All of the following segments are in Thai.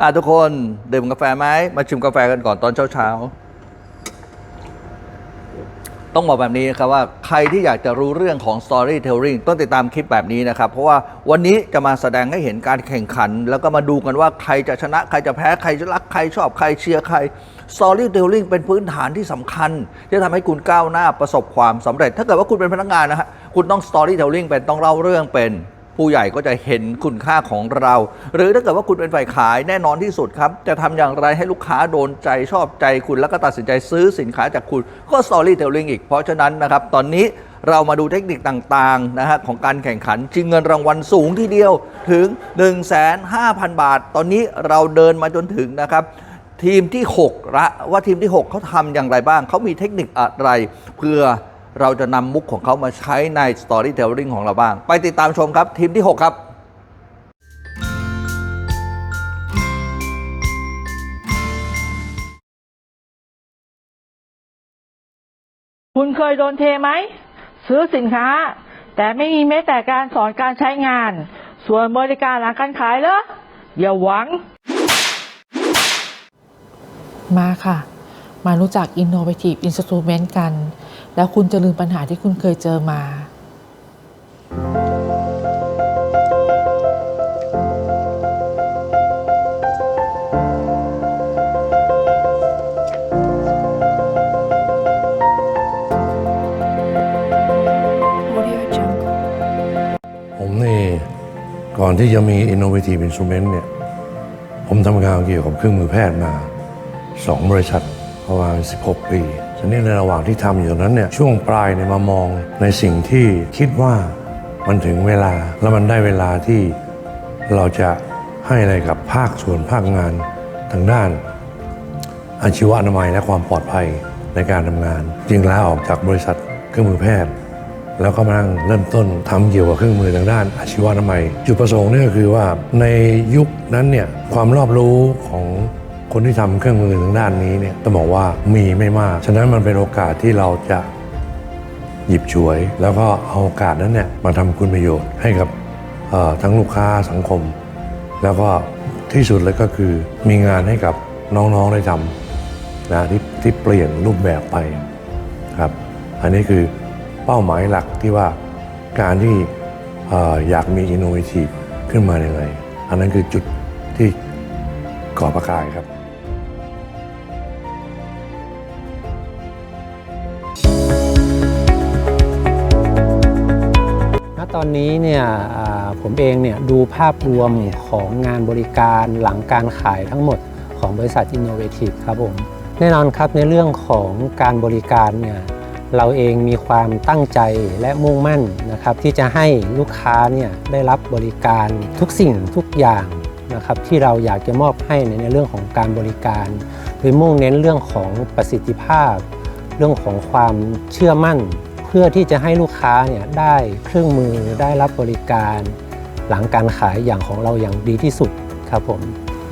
อะทุกคนดื่มกาแฟไหมมาชิมกาแฟกันก่อนตอนเช้าๆต้องบอกแบบนี้นะครับว่าใครที่อยากจะรู้เรื่องของ storytelling ต้องติดตามคลิปแบบนี้นะครับ เพราะว่าวันนี้จะมาแสดงให้เห็นการแข่งขัน แล้วก็มาดูกันว่าใครจะชนะ ใครจะแพ้ใครจะรักใครชอบใครเชียร์ใคร storytelling เป็นพื้นฐานที่สำคัญ ที่จะทำให้คุณก้าวหน้าประสบความสำเร็จ ถ้าเกิดว่าคุณเป็นพนักงานนะฮะคุณต้อง storytelling เป็นต้องเล่าเรื่องเป็น ผู้ใหญ่ก็จะเห็นคุณค่าของเรา หรือถ้าเกิดว่าคุณเป็นฝ่ายขายแน่นอนที่สุดครับ จะทำอย่างไรให้ลูกค้าโดนใจชอบใจคุณ แล้วก็ตัดสินใจซื้อสินค้าจากคุณก็ storytelling อีก เพราะฉะนั้นนะครับ ตอนนี้เรามาดูเทคนิคต่างๆนะฮะของการแข่งขันชิงเงินรางวัลสูงที่เดียวถึง 1,500,000 บาท ตอนนี้เราเดินมาจนถึงนะครับทีมที่ 6 ละว่าทีมที่ 6เขาทำอย่างไรบ้างเขามีเทคนิคอะไรเพื่อ เราจะนำมุกของเขามาใช้ใน Storytelling ของเราบ้าง ไปติดตามชมครับ ทีมที่ 6 ครับคุณเคยโดนเทไหม ซื้อสินค้า แต่ไม่มีแม้แต่การสอนการใช้งาน ส่วนบริการหลังการขายเหรออย่าหวัง มาค่ะ มารู้จัก Innovative Instrument กัน แล้วคุณจะลืมปัญหาที่คุณเคยเจอมา Audio Jungle. ผมนี่ก่อนที่จะมี Innovative Instrument เนี่ย ผมทำงานเกี่ยวกับเครื่องมือแพทย์มา 2 บริษัทประมาณ 16 ปี ทีนี้ในระหว่างที่ทำอยู่นั้นเนี่ยช่วงปลายเนี่ยมามองในสิ่งที่คิดว่ามันถึงเวลาแล้วมันได้เวลาที่เราจะให้อะไรกับภาคส่วนภาคงานทางด้านอาชีวอนามัยและความปลอดภัยในการทำงาน จึงลาออกจากบริษัทเครื่องมือแพทย์ แล้วก็มานั่งเริ่มต้นทำเกี่ยวกับเครื่องมือทางด้านอาชีวอนามัย จุดประสงค์นี่ก็คือว่าในยุคนั้นเนี่ยความรอบรู้ของ คนที่ทำเครื่องมือทางด้านนี้เนี่ยต้องบอกว่ามีไม่มาก ฉะนั้นมันเป็นโอกาสที่เราจะหยิบฉวย แล้วก็เอาโอกาสนั้นเนี่ยมาทำคุณประโยชน์ให้กับทั้งลูกค้าสังคม แล้วก็ที่สุดเลยก็คือมีงานให้กับน้องๆได้ทำนะที่ที่เปลี่ยนรูปแบบไปครับ อันนี้คือเป้าหมายหลักที่ว่าการที่ออยากมี innovative ขึ้นมาอย่างไรอันนั้นคือจุดที่ก่อประกายครับ อนนี้เนี่ยผมเองเนี่ยดูภาพรวมของงานบริการหลังการขายทั้งหมดของบริษัท Innovative ครับผม แน่นอนครับในเรื่องของการบริการเนี่ยเราเองมีความตั้งใจและมุ่งมั่นนะครับที่จะให้ลูกค้าเนี่ยได้รับบริการทุกสิ่งทุกอย่างนะครับที่เราอยากจะมอบให้ในเรื่องของการบริการ โดยมุ่งเน้นเรื่องของประสิทธิภาพ เรื่องของความเชื่อมั่น พื่อที่จะให้ลูกค้าเนี่ยได้เครื่องมือได้รับบริการหลังการขายอย่างของเราอย่างดีที่สุดครับผม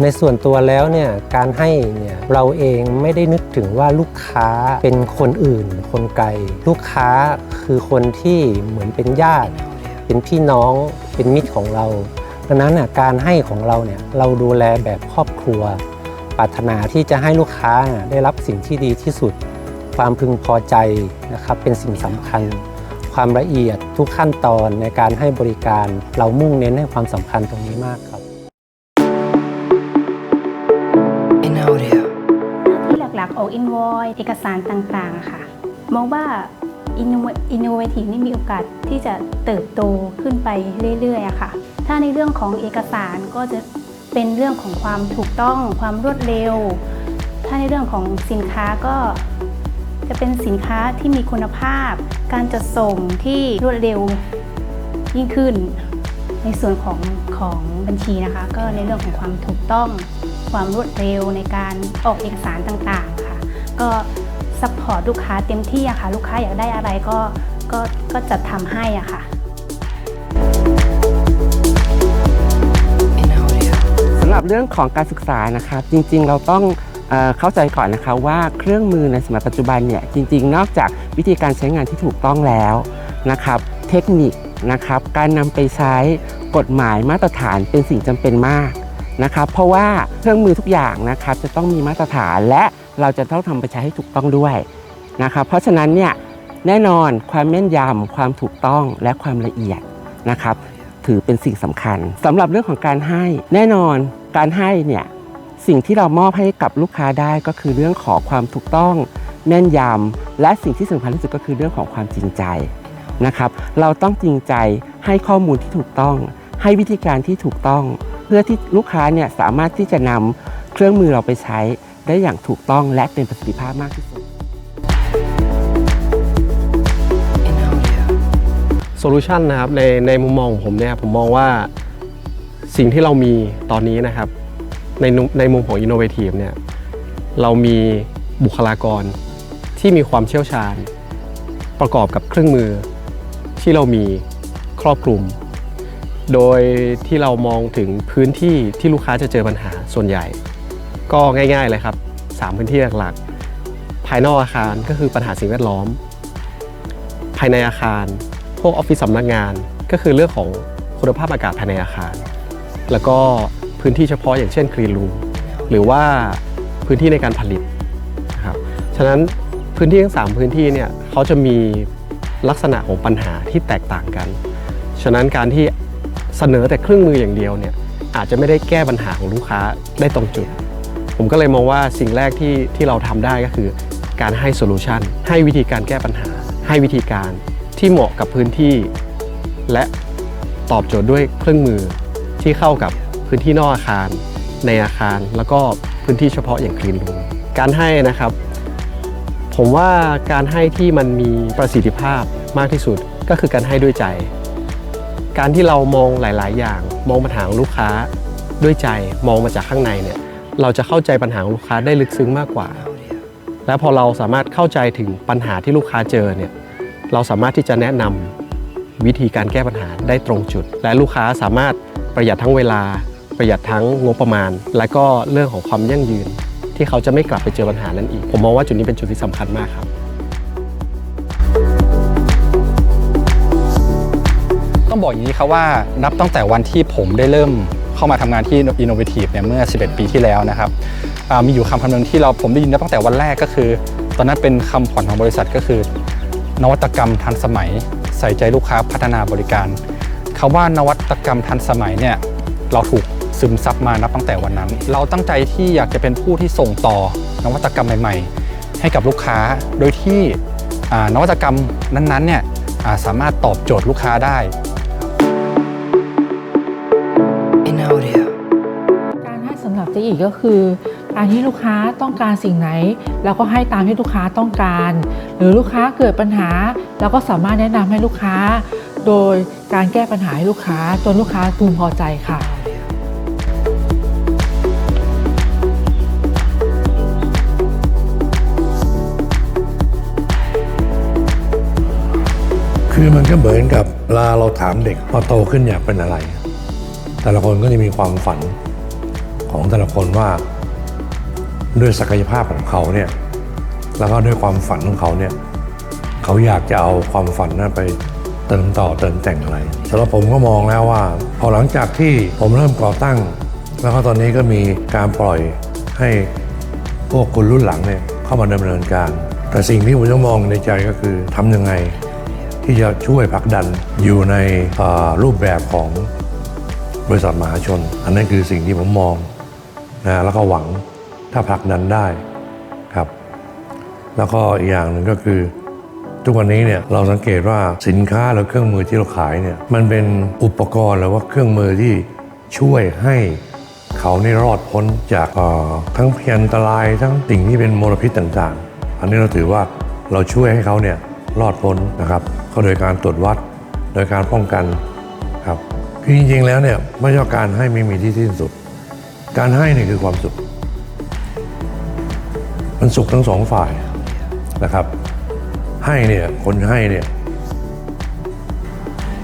ในส่วนตัวแล้วเนี่ยการให้เนี่ยเราเองไม่ได้นึกถึงว่าลูกค้าเป็นคนอื่น คนไกล ลูกค้าคือคนที่เหมือนเป็นญาติ เป็นพี่น้องเป็นมิตรของเราดังนั้นน่ะการให้ของเราเนี่ยเราดูแลแบบครอบครัว ปรารถนาที่จะให้ลูกค้าน่ะได้รับสิ่งที่ดีที่สุด ความพึงพอใจนะครับเป็นสิ่งสำคัญ ความละเอียดทุกขั้นตอนในการให้บริการ เรามุ่งเน้นให้ความสำคัญตรงนี้มากครับ In audio. ที่หลักๆออกอินวอยเอกสารต่างๆอะค่ะ มองว่าอินโนเวทีฟนี่มีโอกาสที่จะเติบโตขึ้นไปเรื่อยๆอะค่ะ ถ้าในเรื่องของเอกสารก็จะเป็นเรื่องของความถูกต้องความรวดเร็ว ถ้าในเรื่องของสินค้าก็ จะเป็นสินค้าที่มีคุณภาพ การจัดส่งที่รวดเร็วยิ่งขึ้น ในส่วนของของบัญชีนะคะ ก็ในเรื่องของความถูกต้องความรวดเร็วในการออกเอกสารต่างๆค่ะ ก็ซัพพอร์ตลูกค้าเต็มที่อะค่ะ ลูกค้าอยากได้อะไรก็ก็ก็จัดทำให้อะค่ะ In audio. สำหรับเรื่องของการศึกษานะครับ จริงๆเราต้อง เข้าใจก่อนนะคะว่าเครื่องมือในสมัยปัจจุบันเนี่ยจริง ๆ นอกจากวิธีการใช้งานที่ถูกต้องแล้วนะครับ เทคนิคนะครับ การนำไปใช้กฎหมายมาตรฐานเป็นสิ่งจำเป็นมากนะครับ เพราะว่าเครื่องมือทุกอย่างนะครับจะต้องมีมาตรฐานและเราจะต้องทำไปใช้ให้ถูกต้องด้วยนะครับ เพราะฉะนั้นเนี่ยแน่นอนความแม่นยำความถูกต้องและความละเอียดนะครับ ถือเป็นสิ่งสำคัญสำหรับเรื่องของการให้แน่นอนการให้เนี่ย สิ่งที่เรามอบให้กับลูกค้าได้ก็คือเรื่องของความถูกต้องแม่นยำและสิ่งที่สำคัญที่สุดก็คือเรื่องของความจริงใจนะครับ เราต้องจริงใจให้ข้อมูลที่ถูกต้อง ให้วิธีการที่ถูกต้อง เพื่อที่ลูกค้าเนี่ยสามารถที่จะนำเครื่องมือเราไปใช้ได้อย่างถูกต้องและเป็นประสิทธิภาพมากที่สุดโซลูชันนะครับในในมุมมองของผมเนี่ยผมมองว่าสิ่งที่เรามีตอนนี้นะครับ ในในมุมของ Innovative เนี่ยเรามีบุคลากรที่มีความเชี่ยวชาญ ประกอบกับเครื่องมือที่เรามีครอบคลุม โดยที่เรามองถึงพื้นที่ที่ลูกค้าจะเจอปัญหาส่วนใหญ่ ก็ง่ายๆเลยครับสามพื้นที่หลักๆ ภายนอกอาคารก็คือปัญหาสิ่งแวดล้อม ภายในอาคาร พวกออฟฟิศสำนักงานก็คือเรื่องของคุณภาพอากาศภายในอาคาร แล้วก็ พื้นที่เฉพาะอย่างเช่นคลีนรูมหรือว่าพื้นที่ในการผลิตนะครับฉะนั้นพื้นที่ทั้งสามพื้นที่เนี่ยเขาจะมีลักษณะของปัญหาที่แตกต่างกัน ฉะนั้นการที่เสนอแต่เครื่องมืออย่างเดียวเนี่ยอาจจะไม่ได้แก้ปัญหาของลูกค้าได้ตรงจุด ผมก็เลยมองว่าสิ่งแรกที่ที่เราทำได้ก็คือ การให้โซลูชันให้วิธีการแก้ปัญหา ให้วิธีการที่เหมาะกับพื้นที่ และตอบโจทย์ด้วยเครื่องมือที่เข้ากับ พื้นที่นอกอาคารในอาคาร แล้วก็พื้นที่เฉพาะอย่างคลีนรูมการให้นะครับ ผมว่าการให้ที่มันมีประสิทธิภาพมากที่สุดก็คือการให้ด้วยใจ การที่เรามองหลาย ๆ อย่าง มองปัญหาของลูกค้าด้วยใจมองมาจากข้างในเนี่ยเราจะเข้าใจปัญหาของลูกค้าได้ลึกซึ้งมากกว่า และพอเราสามารถเข้าใจถึงปัญหาที่ลูกค้าเจอเนี่ยเราสามารถที่จะแนะนำวิธีการแก้ปัญหาได้ตรงจุด และลูกค้าสามารถประหยัดทั้งเวลา ประหยัดทั้งงบประมาณ และก็เรื่องของความยั่งยืน ที่เขาจะไม่กลับไปเจอปัญหานั้นอีก ผมมองว่าจุดนี้เป็นจุดที่สำคัญมากครับต้องบอกอย่างนี้ครับว่านับตั้งแต่วันที่ผมได้เริ่มเข้ามาทำงานที่ Innovative เนี่ยเมื่อ 11 ปีที่แล้วนะครับมีอยู่คำคำนึงที่เราผมได้ยินตั้งแต่วันแรกก็คือ ตอนนั้นเป็นคำขวัญของบริษัทก็คือ นวัตกรรมทันสมัย ใส่ใจลูกค้าพัฒนาบริการคำว่านวัตกรรมทันสมัยเนี่ยเราถูก ซึมซับมานับตั้งแต่วันนั้น เราตั้งใจที่อยากจะเป็นผู้ที่ส่งต่อนวัตกรรมใหม่ๆ ให้กับลูกค้าโดยที่อ่านวัตกรรมนั้นๆเนี่ยอ่าสามารถตอบโจทย์ลูกค้าได้ In audio. การให้สำหรับเจ๊อีกก็คือการที่ลูกค้าต้องการสิ่งไหนเราก็ให้ตามที่ลูกค้าต้องการ หรือลูกค้าเกิดปัญหาเราก็สามารถแนะนำให้ลูกค้า โดยการแก้ปัญหาให้ลูกค้าจนลูกค้าพึงพอใจค่ะ คือมันก็เหมือนกับเวลาเราถามเด็กพอโตขึ้นอยากเป็นอะไร แต่ละคนก็จะมีความฝันของแต่ละคนว่าด้วยศักยภาพของเขาเนี่ยแล้วก็ด้วยความฝันของเขาเนี่ยเขาอยากจะเอาความฝันนั้นไปเติมต่อเติมแต่งอะไรสำหรับผมก็มองแล้วว่าพอหลังจากที่ผมเริ่มก่อตั้ง แล้วก็ตอนนี้ก็มีการปล่อยให้พวกคนรุ่นหลังเนี่ยเข้ามาดำเนินการ แต่สิ่งที่ผมต้องมองในใจก็คือทำยังไง ที่จะช่วยผลักดันอยู่ในรูปแบบของบริษัทมหาชน อันนั้นคือสิ่งที่ผมมองนะแล้วก็หวังถ้าผลักดันได้ครับ แล้วก็อีกอย่างหนึ่งก็คือ ทุกวันนี้เนี่ยเราสังเกตว่าสินค้าหรือเครื่องมือที่เราขายเนี่ยมันเป็นอุปกรณ์หรือว่าเครื่องมือที่ช่วยให้เขานี่รอดพ้นจากทั้งพยันตรายทั้งสิ่งที่เป็นมลพิษต่างๆ อันนี้เราถือว่าเราช่วยให้เขาเนี่ย รอดพ้นนะครับก็โดยการตรวจวัดโดยการป้องกันครับคือจริงๆแล้วเนี่ยไม่ใช่การให้ไม่มีที่สิ้นสุด การให้เนี่ยคือความสุข มันสุขทั้งสองฝ่ายนะครับ ให้เนี่ยคนให้เนี่ย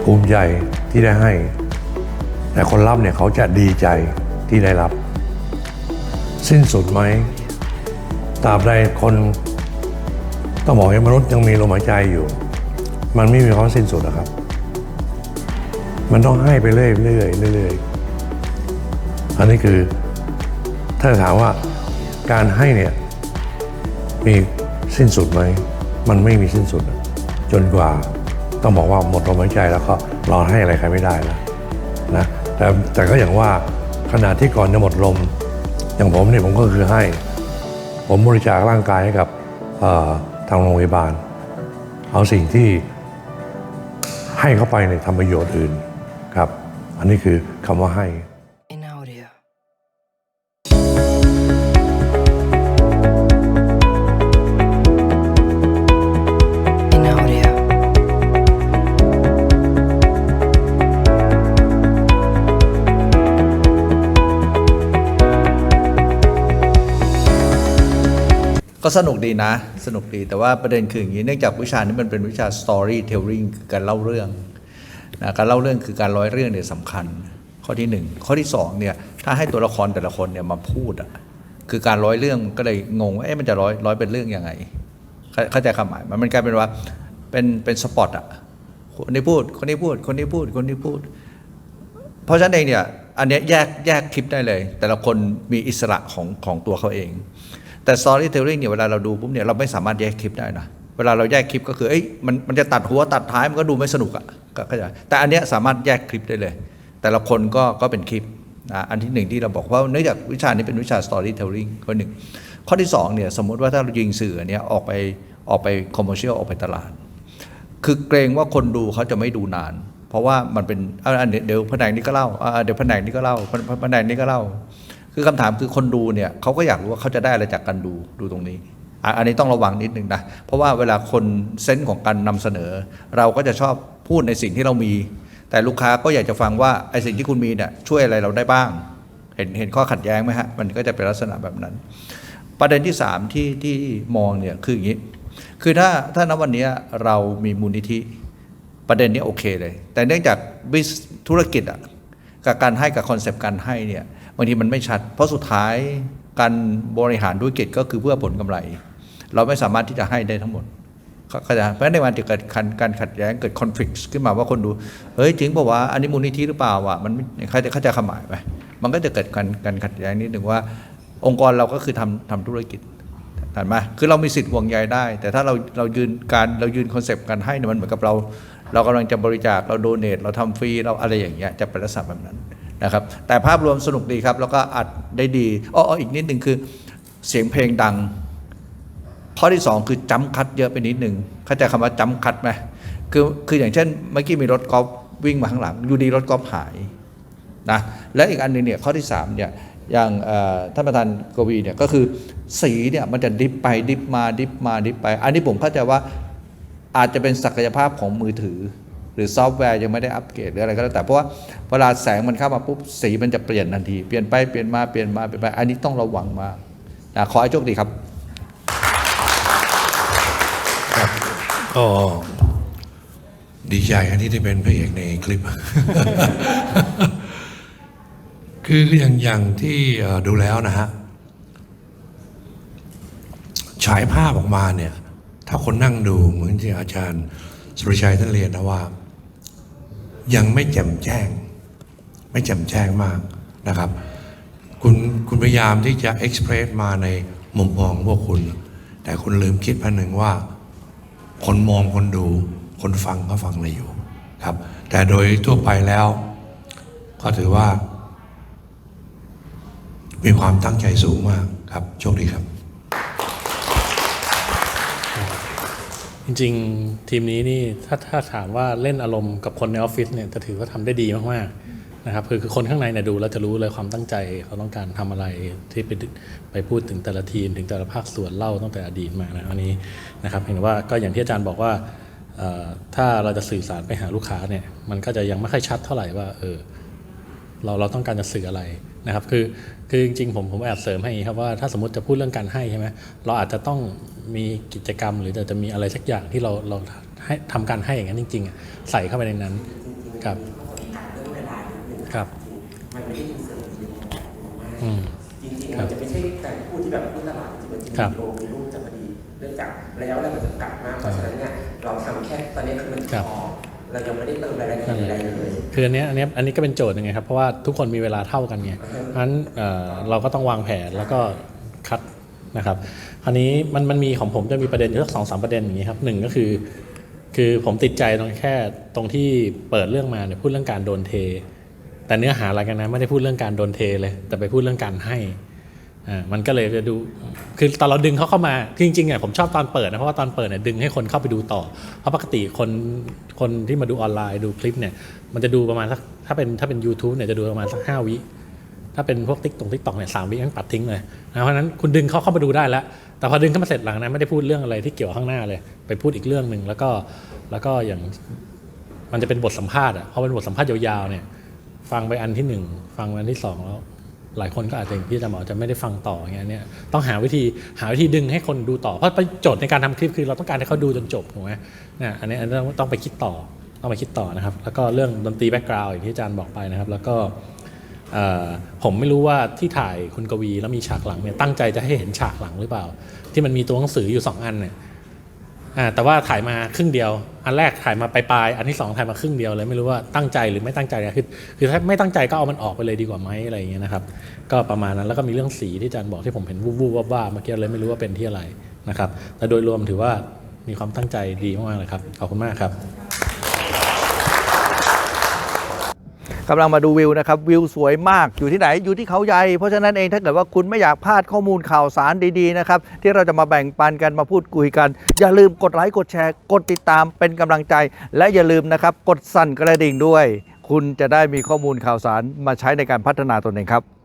ภูมิใจที่ได้ให้ แต่คนรับเนี่ยเขาจะดีใจที่ได้รับ สิ้นสุดไหมตราบใดคน ต้องบอกให้มนุษย์ยังมีลมหายใจอยู่ มันไม่มีความสิ้นสุดนะครับ มันต้องให้ไปเรื่อยๆเรื่อยๆอันนี้คือ ถ้าถามว่าการให้เนี่ยมีสิ้นสุดไหม มันไม่มีสิ้นสุด จนกว่าต้องบอกว่าหมดลมหายใจแล้วก็รอให้อะไรใครไม่ได้แล้วนะแต่แต่ก็อย่างว่าขณะที่ก่อนจะหมดลม อย่างผมเนี่ยผมก็คือให้ ผมบริจาคร่างกายให้กับ ทางโรงพยาบาล เอาสิ่งที่ให้เข้าไปเนี่ยทำประโยชน์อื่นครับ อันนี้คือคำว่าให้ ก็สนุกดีนะ สนุกดีแต่ว่าประเด็นคืออย่างนี้เนื่องจากวิชานี้มันเป็นวิชา storytelling คือการเล่าเรื่องนะการเล่าเรื่องคือการร้อยเรื่องเนี่ยสำคัญ ข้อที่หนึ่งข้อที่สองเนี่ยถ้าให้ตัวละครแต่ละคนเนี่ยมาพูดอะคือการร้อยเรื่องก็เลยงงว่าเอ๊ะมันจะร้อยร้อยเป็นเรื่องยังไง เข้าใจคำหมายมันมันกลายเป็นว่าเป็นเป็นสปอตอะคนนี้พูดคนนี้พูดคนนี้พูดคนนี้พูด เพราะฉะนั้นเองเนี่ยอันนี้แยกแยกคลิปได้เลย แต่ละคนมีอิสระของของตัวเขาเอง แต่ storytelling เนี่ยเวลาเราดูปุ๊บเนี่ยเราไม่สามารถแยกคลิปได้นะเวลาเราแยกคลิปก็คือเอ้ยมันมันจะตัดหัวตัดท้ายมันก็ดูไม่สนุกอะก็เข้าใจแต่อันเนี้ยสามารถแยกคลิปได้เลย แต่ละคนก็ก็เป็นคลิปนะอันที่หนึ่งที่เราบอกว่าเนื่องจากวิชานี้เป็นวิชา storytelling ข้อหนึ่งข้อที่สองเนี่ยสมมติว่าถ้าเรายิงสื่อเนี้ยออกไปออกไป commercial ออกไปตลาด คือเกรงว่าคนดูเขาจะไม่ดูนาน เพราะว่ามันเป็นอันเดี๋ยวแผนกนี้ก็เล่าอะเดี๋ยวแผนกนี้ก็เล่าแผนแผนกนี้ก็เล่า คือคำถามคือคนดูเนี่ยเขาก็อยากรู้ว่าเขาจะได้อะไรจากการดูดูตรงนี้ อันนี้ต้องระวังนิดนึงนะ เพราะว่าเวลาคนเซนส์ของการนำเสนอ เราก็จะชอบพูดในสิ่งที่เรามี แต่ลูกค้าก็อยากจะฟังว่าไอ้สิ่งที่คุณมีเนี่ยช่วยอะไรเราได้บ้าง เห็นเห็นข้อขัดแย้งไหมฮะมันก็จะเป็นลักษณะแบบนั้น ประเด็นที่สามที่ที่มองเนี่ยคืออย่างนี้ คือถ้าถ้าณวันนี้เรามีมูลนิธิประเด็นนี้โอเคเลย แต่เนื่องจากธุรกิจอะกับการให้กับคอนเซปต์การให้เนี่ย บางทีมันไม่ชัด เพราะสุดท้ายการบริหารธุรกิจก็คือเพื่อผลกำไร เราไม่สามารถที่จะให้ได้ทั้งหมดเข้าใจเพราะฉะนั้นในวันที่เกิดการขัดแย้งเกิดคอนฟ lict ขึ้นมาว่าคนดูเฮ้ยจริงป่าวะอันนี้มูลนิธิหรือเปล่าวะมันไม่เข้าใจเข้าใจคำหมายไหมมันก็จะเกิดการการขัดแย้งนิดหนึ่งว่า องค์กรเราก็คือทำทำธุรกิจเห็นไหมคือเรามีสิทธิ์ห่วงใยได้ แต่ถ้าเราเรายืนการเรายืนคอนเซปต์การให้เนี่ยมันเหมือนกับเรา เรากำลังจะบริจาคเราโดเนทเราทำฟรีเราอะไรอย่างเงี้ยจะเป็นลักษณะแบบนั้น นะครับแต่ภาพรวมสนุกดีครับ แล้วก็อัดได้ดีอ้ออีกนิดหนึ่งคือเสียงเพลงดัง ข้อที่สองคือจำคัดเยอะไปนิดหนึ่งเข้าใจคำว่าจำคัดไหมคือคืออย่างเช่นเมื่อกี้มีรถกอล์ฟวิ่งมาข้างหลังอยู่ดีรถกอล์ฟหายนะและอีกอันหนึงเนี่ยข้อที่3เนี่ยอย่างท่านประธานกวีเนี่ยก็คือสีเนี่ยมันจะดิฟไปดิฟมาดิฟมาดิฟไป อันนี้ผมเข้าใจว่าอาจจะเป็นศักยภาพของมือถือ หรือซอฟต์แวร์ยังไม่ได้อัปเกรดหรืออะไรก็แล้วแต่เพราะว่าเวลาแสงมันเข้ามาปุ๊บสีมันจะเปลี่ยนทันทีเปลี่ยนไปเปลี่ยนมาเปลี่ยนมาเปลี่ยนไปอันนี้ต้องระวังมากนะขอให้โชคดีครับก็ดีใจอันที่ได้เป็นพระเอกในคลิป คืออย่างอย่างที่ดูแล้วนะฮะฉายภาพออกมาเนี่ย ถ้าคนนั่งดูเหมือนที่อาจารย์สุริชัยท่านเรียนนะว่า ยังไม่แจ่มแจ้ง ไม่แจ่มแจ้งมากนะครับ คุณคุณพยายามที่จะเอ็กซ์เพรสมาในมุมมองพวกคุณ แต่คุณลืมคิดพันหนึ่งว่า คนมองคนดู คนฟังก็ฟังอะไรอยู่ครับ แต่โดยทั่วไปแล้ว ก็ถือว่า มีความตั้งใจสูงมากครับโชคดีครับ จริงๆ ทีมนี้นี่ถ้าถ้าถามว่าเล่นอารมณ์กับคนในออฟฟิศเนี่ยจะถือว่าทำได้ดีมากๆนะครับคือคือคนข้างในเนี่ยดูแล้วจะรู้เลยความตั้งใจเขาต้องการทำอะไรที่ไปไปพูดถึงแต่ละทีม ถึงแต่ละภาคส่วนเล่าตั้งแต่อดีตมานะอันนี้นะครับเห็นว่าก็อย่างที่อาจารย์บอกว่าถ้าเราจะสื่อสารไปหาลูกค้าเนี่ยมันก็จะยังไม่ค่อยชัดเท่าไหร่ว่าเออ เราเราต้องการจะสื่ออะไรนะครับคือคือจริงๆผมผมแอบเสริมให้อย่างนี้ครับว่าถ้าสมมติจะพูดเรื่องการให้ใช่ไหมเราอาจจะต้องมีกิจกรรม หรือจะจะมีอะไรสักอย่างที่เราเราให้ทำการให้อย่างนั้นจริงๆอะใส่เข้าไปในนั้นครับครับอืมจริงๆมันจะไม่ใช่การพูดที่แบบพูดตลาดจริงๆมันจะมีครับโลมีรูปจะพอดีเนื่องจากระยะเวลามันจำกัดมากเพราะฉะนั้นเนี่ยเราทำแค่ตอนนี้คือมันครับพอ เรายังไม่ได้เติมรายละเอียดอะไรเลย คืออันเนี้ยอันเนี้ยอันนี้ก็เป็นโจทย์ยังไงครับ เพราะว่าทุกคนมีเวลาเท่ากันไงเพราะฉะนั้นเอ่อเราก็ต้องวางแผนแล้วก็คัดนะครับคราวนี้มันมันมีของผมจะมีประเด็นอยู่สักสองสามประเด็นอย่างนี้ครับหนึ่งก็คือ คือผมติดใจตรงแค่ตรงที่เปิดเรื่องมาเนี่ยพูดเรื่องการโดนเท แต่เนื้อหาอะไรกันนะไม่ได้พูดเรื่องการโดนเทเลย แต่ไปพูดเรื่องการให้อ่า มันก็เลยจะดู คือตอนเราดึงเขาเข้ามา คือจริงๆอะผมชอบตอนเปิดนะ เพราะว่าตอนเปิดเนี่ยดึงให้คนเข้าไปดูต่อ เพราะปกติคนคนที่มาดูออนไลน์ดูคลิปเนี่ย มันจะดูประมาณสักถ้าเป็นถ้าเป็น YouTube เนี่ยจะดูประมาณสักห้าวิ ถ้าเป็นพวกติ๊กตรงติ๊กตอกเนี่ยสามวิยังปัดทิ้งเลยนะเพราะฉะนั้นคุณดึงเขาเข้ามาดูได้แล้ว แต่พอดึงเข้ามาเสร็จหลังนั้นไม่ได้พูดเรื่องอะไรที่เกี่ยวข้างหน้าเลย ไปพูดอีกเรื่องหนึ่งแล้วก็แล้วก็อย่างมันจะเป็นบทสัมภาษณ์อะพอเป็นบทสัมภาษณ์ยาวๆเนี่ย ฟังไปอันที่หนึ่งฟังอันที่สองแล้ว หลายคนก็อาจจะอย่างที่อาจารย์บอกจะไม่ได้ฟังต่ออย่างเงี้ยเนี่ยต้องหาวิธีหาวิธีดึงให้คนดูต่อเพราะโจทย์ในการทำคลิปคือเราต้องการให้เขาดูจนจบถูกไหมเนี่ยอันนี้อันนี้ต้องต้องไปคิดต่อต้องไปคิดต่อนะครับ แล้วก็เรื่องดนตรีแบ็กกราวด์อย่างที่อาจารย์บอกไปนะครับ แล้วก็ผมไม่รู้ว่าที่ถ่ายคุณกวีแล้วมีฉากหลังเนี่ยตั้งใจจะให้เห็นฉากหลังหรือเปล่า ที่มันมีตัวหนังสืออยู่สองอันเนี่ย อ่าแต่ว่าถ่ายมาครึ่งเดียว อันแรกถ่ายมาปลายๆอันที่สองถ่ายมาครึ่งเดียวเลยไม่รู้ว่าตั้งใจหรือไม่ตั้งใจนะคือคือถ้าไม่ตั้งใจก็เอามันออกไปเลยดีกว่าไหมอะไรอย่างเงี้ยนะครับ ก็ประมาณนั้นแล้วก็มีเรื่องสีที่อาจารย์บอกที่ผมเห็นวูบๆว่าๆเมื่อกี้เลยไม่รู้ว่าเป็นที่อะไรนะครับแต่โดยรวมถือว่ามีความตั้งใจดีมากๆเลยครับขอบคุณมากครับ กำลังมาดูวิวนะครับวิวสวยมากอยู่ที่ไหนอยู่ที่เขาใหญ่เพราะฉะนั้นเองถ้าเกิดว่าคุณไม่อยากพลาดข้อมูลข่าวสารดีๆนะครับที่เราจะมาแบ่งปันกันมาพูดคุยกัน อย่าลืมกดไลค์กดแชร์ กดติดตามเป็นกำลังใจ และอย่าลืมนะครับกดสั่นกระดิ่งด้วย คุณจะได้มีข้อมูลข่าวสารมาใช้ในการพัฒนาตนเองครับ